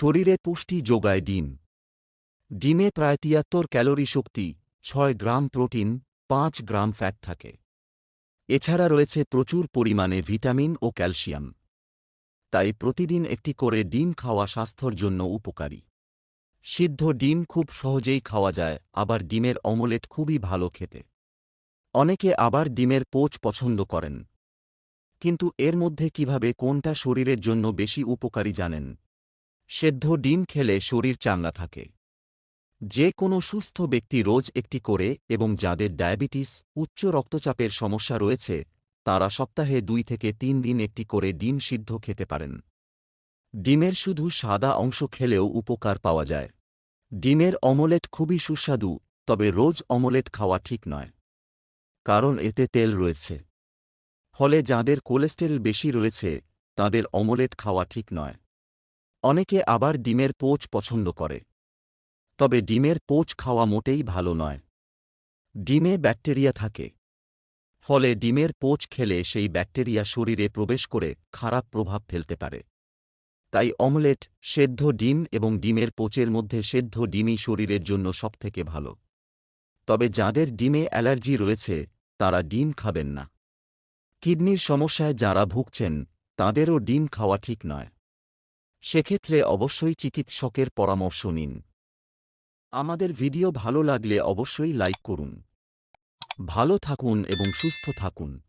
শরীরে পুষ্টি যোগায় ডিম। ডিমে প্রায় তিয়াত্তর ক্যালোরি শক্তি, ছয় গ্রাম প্রোটিন, পাঁচ গ্রাম ফ্যাট থাকে। এছাড়া রয়েছে প্রচুর পরিমাণে ভিটামিন ও ক্যালসিয়াম। তাই প্রতিদিন একটি করে ডিম খাওয়া স্বাস্থ্যর জন্য উপকারী। সিদ্ধ ডিম খুব সহজেই খাওয়া যায়, আবার ডিমের অমলেট খুবই ভালো খেতে। অনেকে আবার ডিমের পোচ পছন্দ করেন। কিন্তু এর মধ্যে কীভাবে কোনটা শরীরের জন্য বেশি উপকারী জানেন? সেদ্ধ ডিম খেলে শরীর চাঙ্গা থাকে। যে কোনো সুস্থ ব্যক্তি রোজ একটি করে এবং যাদের ডায়াবেটিস, উচ্চ রক্তচাপের সমস্যা রয়েছে, তারা সপ্তাহে দুই থেকে তিন দিন একটি করে ডিম সিদ্ধ খেতে পারেন। ডিমের শুধু সাদা অংশ খেলেও উপকার পাওয়া যায়। ডিমের অমলেট খুবই সুস্বাদু, তবে রোজ অমলেট খাওয়া ঠিক নয়। কারণ এতে তেল রয়েছে। ফলে যাদের কোলেস্টেরল বেশি রয়েছে, তাদের অমলেট খাওয়া ঠিক নয়। অনেকে আবার ডিমের পোচ পছন্দ করে। তবে ডিমের পোচ খাওয়া মোটেই ভালো নয়। ডিমে ব্যাকটেরিয়া থাকে। ফলে ডিমের পোচ খেলে সেই ব্যাকটেরিয়া শরীরে প্রবেশ করে খারাপ প্রভাব ফেলতে পারে। তাই অমলেট, সেদ্ধ ডিম এবং ডিমের পোচের মধ্যে সেদ্ধ ডিমই শরীরের জন্য সবথেকে ভালো। তবে যাদের ডিমে অ্যালার্জি রয়েছে, তারা ডিম খাবেন না। কিডনির সমস্যায় যারা ভুগছেন, তাঁদেরও ডিম খাওয়া ঠিক নয়। সেক্ষেত্রে অবশ্যই চিকিৎসকের পরামর্শ নিন। আমাদের ভিডিও ভালো লাগলে অবশ্যই লাইক করুন। ভালো থাকুন এবং সুস্থ থাকুন।